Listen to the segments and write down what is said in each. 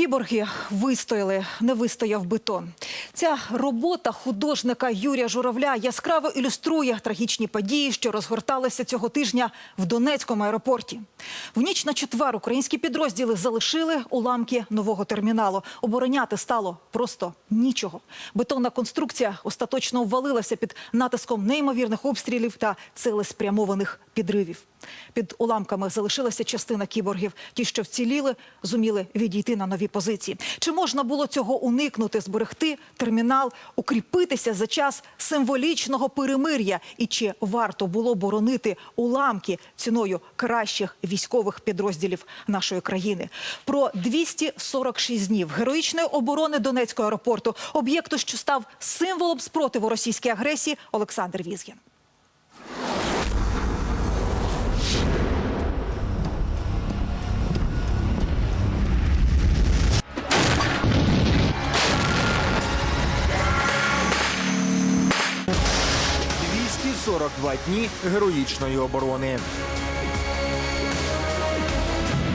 Кіборги вистояли, не вистояв бетон. Ця робота художника Юрія Журавля яскраво ілюструє трагічні події, що розгорталися цього тижня в Донецькому аеропорті. В ніч на четвер українські підрозділи залишили уламки нового терміналу. Обороняти стало просто нічого. Бетонна конструкція остаточно ввалилася під натиском неймовірних обстрілів та цілеспрямованих підривів. Під уламками залишилася частина кіборгів. Ті, що вціліли, зуміли відійти на нові позиції. Чи можна було цього уникнути, зберегти термінал, укріпитися за час символічного перемир'я? І чи варто було боронити уламки ціною кращих військових підрозділів нашої країни? Про 246 днів героїчної оборони Донецького аеропорту, об'єкту, що став символом спротиву російській агресії, Олександр Візгін. – 242 дні героїчної оборони.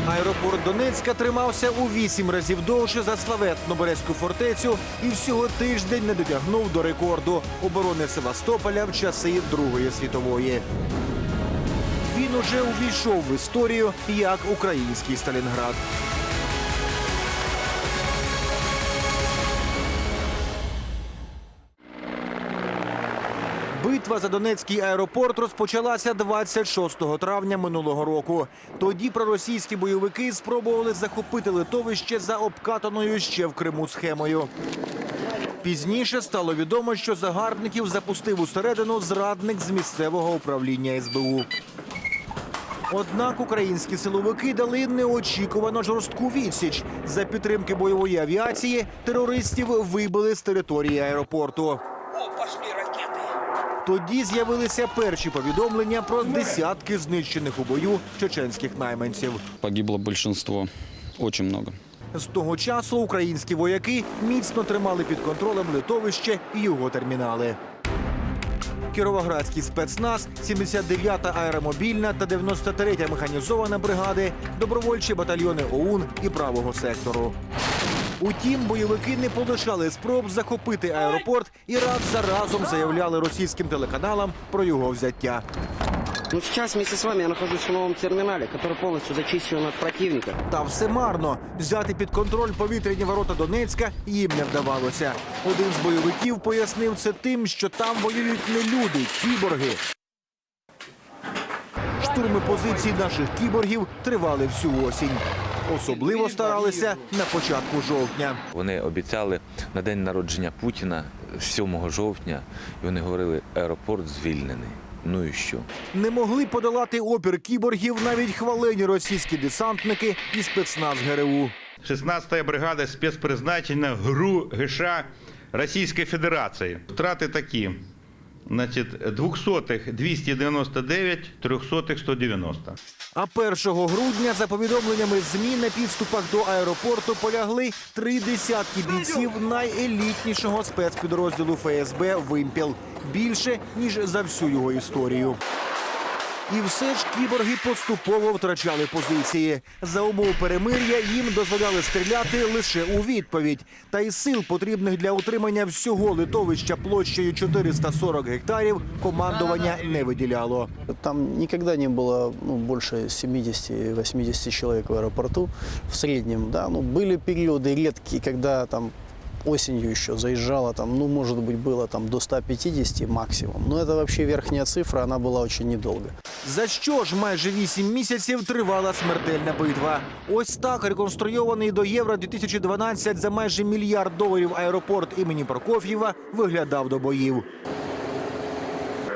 Аеропорт Донецька тримався у вісім разів довше за славетну Березьку фортецю і всього тиждень не дотягнув до рекорду оборони Севастополя в часи Другої світової. Він уже увійшов в історію як український Сталінград. Битва за Донецький аеропорт розпочалася 26 травня минулого року. Тоді проросійські бойовики спробували захопити литовище за обкатаною ще в Криму схемою. Пізніше стало відомо, що загарбників запустив усередину зрадник з місцевого управління СБУ. Однак українські силовики дали неочікувано жорстку відсіч. За підтримки бойової авіації терористів вибили з території аеропорту. Тоді з'явилися перші повідомлення про десятки знищених у бою чеченських найманців. Погибло большинство, очень много. З того часу українські вояки міцно тримали під контролем литовище і його термінали. Кіровоградський спецназ, 79-та аеромобільна та 93-я механізована бригади, добровольчі батальйони ОУН і правого сектору. Утім, бойовики не полишали спроб захопити аеропорт і раз за разом заявляли російським телеканалам про його взяття. Ну, сейчас вместе с вами я нахожусь в новом терминале, который полностью зачищен от противника. Та все марно. Взяти під контроль повітряні ворота Донецька їм не вдавалося. Один з бойовиків пояснив це тим, що там воюють не люди, кіборги. Штурми позицій наших кіборгів тривали всю осінь. Особливо старалися на початку жовтня. Вони обіцяли на день народження Путіна 7 жовтня, і вони говорили, аеропорт звільнений. Ну і що? Не могли подолати опір кіборгів навіть хвалені російські десантники і спецназ ГРУ. 16-я бригада спецпризначення ГРУ ГШ Російської Федерації. Втрати такі. Значить, 200-х 299, 300-х 190. А 1 грудня, за повідомленнями ЗМІ, на підступах до аеропорту полягли три десятки бійців найелітнішого спецпідрозділу ФСБ «Вимпіл». Більше, ніж за всю його історію. І все ж кіборги поступово втрачали позиції. За умов перемир'я їм дозволяли стріляти лише у відповідь. Та й сил, потрібних для утримання всього литовища площею 440 гектарів, командування не виділяло. Там никогда не было ну, больше 70-80 человек в аэропорту в среднем. Да? Ну, были периоды редкие, когда там осенью еще заезжало, там, ну, может быть, было там до 150 максимум. Но это вообще верхняя цифра, она была очень недолго. За що ж майже вісім місяців тривала смертельна битва? Ось так реконструйований до Євро 2012 за майже мільярд доларів аеропорт імені Прокоф'єва виглядав до боїв.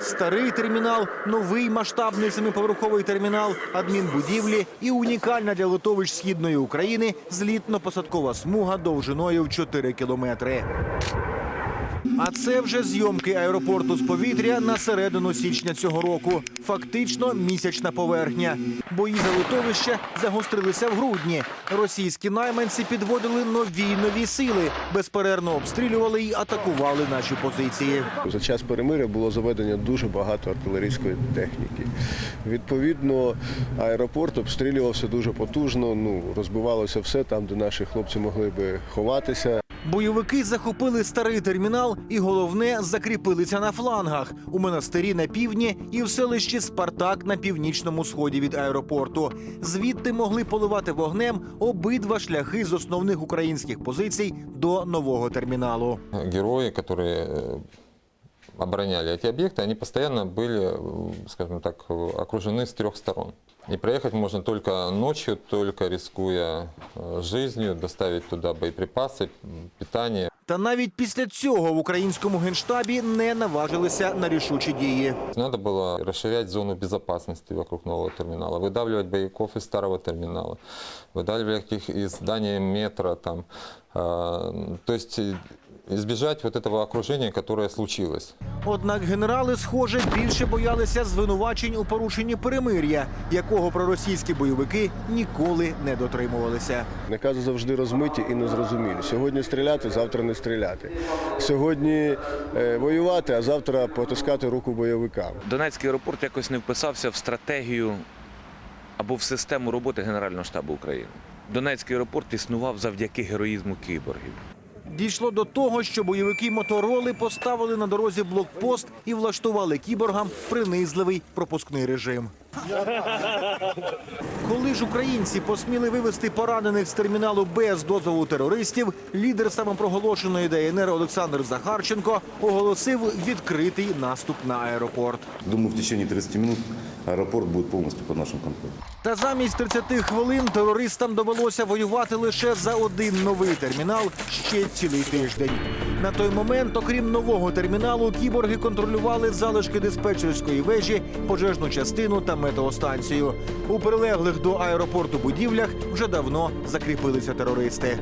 Старий термінал, новий масштабний семиповерховий термінал, адмінбудівлі і унікальна для литовищ східної України злітно-посадкова смуга довжиною в 4 кілометри. А це вже зйомки аеропорту з повітря на середину січня цього року. Фактично місячна поверхня. Бої за литовище загострилися в грудні. Російські найманці підводили нові й нові сили, безперервно обстрілювали і атакували наші позиції. За час перемиря було заведено дуже багато артилерійської техніки. Відповідно, аеропорт обстрілювався дуже потужно. Ну розбивалося все там, де наші хлопці могли би ховатися. Бойовики захопили старий термінал і головне закріпилися на флангах у монастирі на півдні і в селищі Спартак на північному сході від аеропорту. Звідти могли поливати вогнем обидва шляхи з основних українських позицій до нового терміналу. герои, которые э, обороняли эти объекты, они постоянно были, э, скажем так, э, окружены с трех сторон. И проехать можно только ночью, только рискуя э, жизнью, доставить туда боеприпасы, м, питание. Та навіть після цього в українському генштабі не наважилися на рішучі дії. Надо было расширять зону безопасности вокруг нового терминала, выдавливать боевиков из старого терминала, выдавливать их из здания метро. Там, э, то есть э, избежать вот этого окружения, которое случилось. Однак генерали, схоже, більше боялися звинувачень у порушенні перемир'я, якого проросійські бойовики ніколи не дотримувалися. Накази завжди розмиті і незрозумілі. Сьогодні стріляти, завтра не стріляти. Сьогодні е, воювати, а завтра потискати руку бойовикам. Донецький аеропорт якось не вписався в стратегію або в систему роботи Генерального штабу України. Донецький аеропорт існував завдяки героїзму кіборгів. Дійшло до того, що бойовики мотороли поставили на дорозі блокпост і влаштували кіборгам принизливий пропускний режим. Коли ж українці посміли вивезти поранених з терміналу без дозволу терористів, лідер самопроголошеної ДНР Олександр Захарченко оголосив відкритий наступ на аеропорт. Думаю, в течение 30 минут аэропорт будет полностью под нашим контролем. Та замість 30 хвилин терористам довелося воювати лише за один новий термінал ще цілий тиждень. На той момент, окрім нового терміналу, кіборги контролювали залишки диспетчерської вежі, пожежну частину та метеостанцію. У прилеглих до аеропорту будівлях вже давно закріпилися терористи.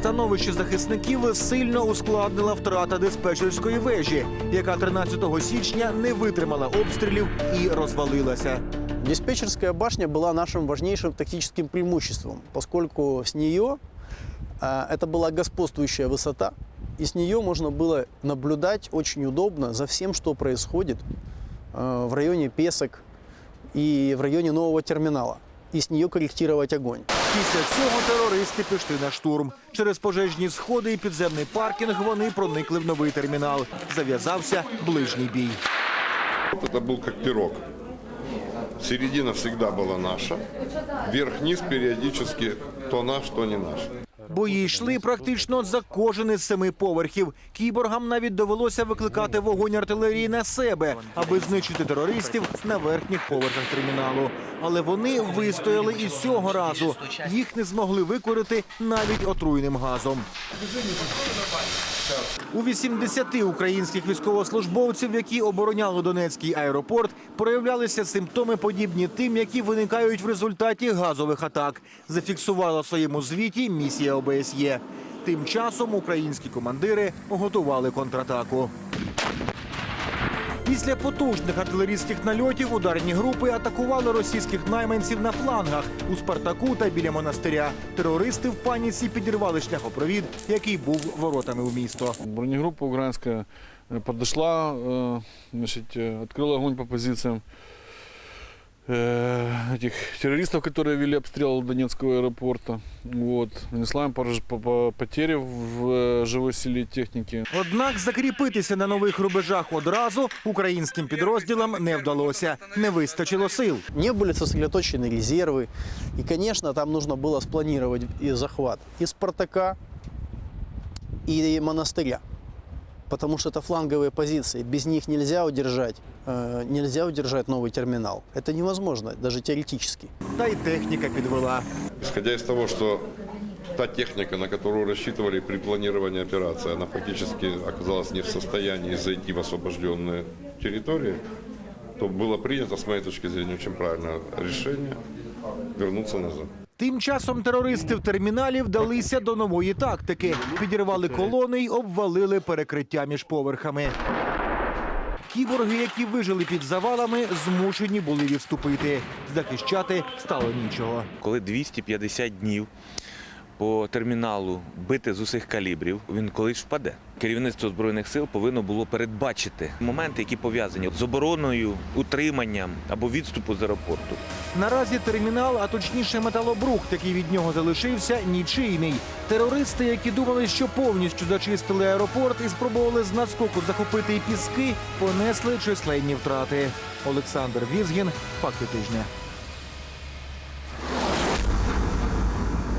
Становище захисників сильно ускладнила втрата диспетчерської вежі, яка 13 січня не витримала обстрілів і розвалилася. Диспетчерская башня была нашим важнейшим тактическим преимуществом, поскольку с нее а, это была господствующая высота, и с нее можно было наблюдать очень удобно за всем, что происходит а, в районе Песок и в районе нового терминала, и с нее корректировать огонь. Після цього терористи пішли на штурм. Через пожежні сходи і підземний паркінг вони проникли в новий термінал. Зав'язався ближній бій. Это был как пирог. Середина всегда была наша. Вверх-вниз периодически то наш, то не наш. Бої йшли практично за кожен із семи поверхів. Кіборгам навіть довелося викликати вогонь артилерії на себе, аби знищити терористів на верхніх поверхах терміналу. Але вони вистояли і цього разу. Їх не змогли викорити навіть отруйним газом. У 80 українських військовослужбовців, які обороняли Донецький аеропорт, проявлялися симптоми подібні тим, які виникають в результаті газових атак. Зафіксувала в своєму звіті місія ОБСЄ. Тим часом українські командири готували контратаку. Після потужних артилерійських нальотів ударні групи атакували російських найманців на флангах у Спартаку та біля монастиря. Терористи в паніці підірвали шляхопровід, який був воротами у місто. Бронегруппа украинская э, подошла, э, значит, э, открыла огонь по позициям э, этих террористов, которые вели обстрел Донецкого аэропорта. Вот. Нанесла им пораж- по- по- потери в э, живой силе техники. Однак закріпитися на нових рубежах одразу українським підрозділам не вдалося. Не вистачило сил. Не были сосредоточены резервы, и, конечно, там нужно было спланировать и захват и Спартака, и монастыря. Потому что это фланговые позиции, без них нельзя удержать, э, нельзя удержать новый терминал. Это невозможно, даже теоретически. Та й техніка підвела. Исходя из того, что та техника, на которую рассчитывали при планировании операции, она фактически оказалась не в состоянии зайти в освобожденные территории, то было принято, с моей точки зрения, очень правильное решение вернуться назад. Тим часом терористи в терміналі вдалися до нової тактики: підірвали колони й обвалили перекриття між поверхами. Кіборги, які вижили під завалами, змушені були відступити. Захищати стало нічого. Коли 250 днів по терміналу бити з усіх калібрів, він колись впаде. Керівництво збройних сил повинно було передбачити моменти, які пов'язані з обороною, утриманням або відступу з аеропорту. Наразі термінал, а точніше металобрухт, який від нього залишився, нічийний. Терористи, які думали, що повністю зачистили аеропорт і спробували з наскоку захопити і піски, понесли численні втрати. Олександр Візгін, факти тижня.